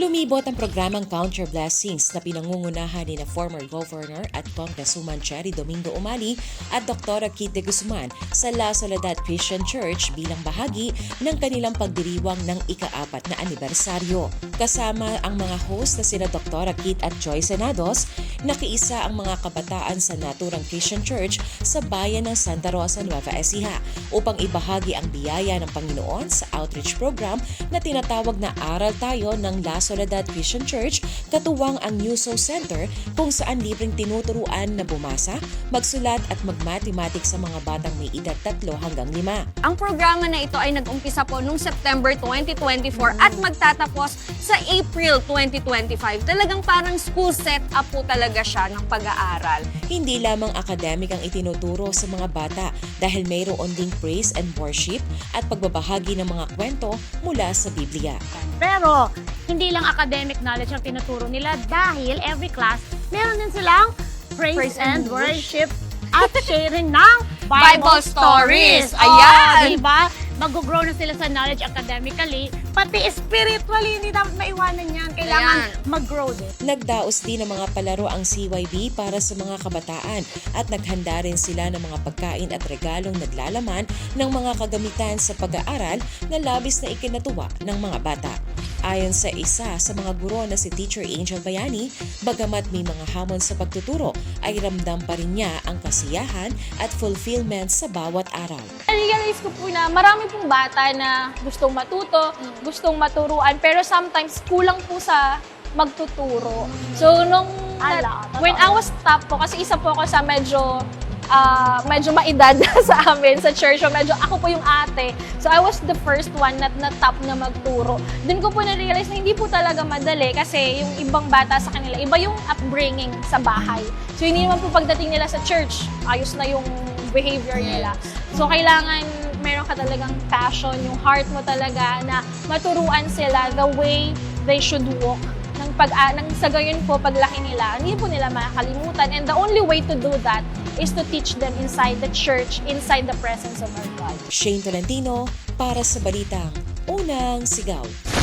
Sumibot ang programang Count Your Blessings na pinangungunahan ni na former Governor at Congresswoman Cherry Domingo Umali at Dr. Kit de Guzman sa La Soledad Christian Church bilang bahagi ng kanilang pagdiriwang ng ikaapat na anibersaryo. Kasama ang mga host na sina Dr. Kit at Joy Senados, nakiisa ang mga kabataan sa Naturang Christian Church sa bayan ng Santa Rosa, Nueva Ecija upang ibahagi ang biyaya ng Panginoon sa outreach program na tinatawag na Aral Tayo ng La Soledad Christian Church katuwang ang Newso Center kung saan libreng tinuturuan na bumasa, magsulat at mag-mathematics sa mga batang may edad 3 hanggang 5. Ang programa na ito ay nag-umpisa po noong September 2024 at magtatapos sa April 2025. Talagang parang school set up po talaga siya ng pag-aaral. Hindi lamang academic ang itinuturo sa mga bata dahil mayroon ding praise and worship at pagbabahagi ng mga kwento mula sa Biblia. Pero, hindi lang academic knowledge ang tinuturo nila dahil every class, meron din silang praise, Praise and, and worship at sharing ng Bible, Bible stories. Oh, Ayan. diba? Mag-grow na sila sa knowledge academically, pati spiritually, hindi dapat maiwanan yan. Kailangan Ayan. mag-grow din. Nagdaos din ng mga palaro ang CYB para sa mga kabataan at naghanda rin sila ng mga pagkain at regalong naglalaman ng mga kagamitan sa pag-aaral na labis na ikinatuwa ng mga bata. Ayon sa isa sa mga guro na si Teacher Angel Bayani, bagamat may mga hamon sa pagtuturo, ay ramdam pa rin niya ang kasiyahan at fulfillment sa bawat araw. realize ko po na marami pong bata na gustong matuto, gustong maturuan, pero sometimes kulang po sa magtuturo. So, nung Ala, when I was top po, kasi isa po ako sa medyo ah, medyo maedad sa amin sa church. So, medyo ako po yung ate. So, I was the first one na, na top na magturo. Doon ko po na-realize na hindi po talaga madali kasi yung ibang bata sa kanila, iba yung upbringing sa bahay. So, hindi naman po pagdating nila sa church, ayos na yung behavior nila. So, kailangan meron ka talagang passion, yung heart mo talaga na maturuan sila the way they should walk ng pag ah, nang sa gayon po paglaki nila hindi po nila makakalimutan and the only way to do that is to teach them inside the church inside the presence of our God Shane Tolentino para sa Balitang Unang Sigaw.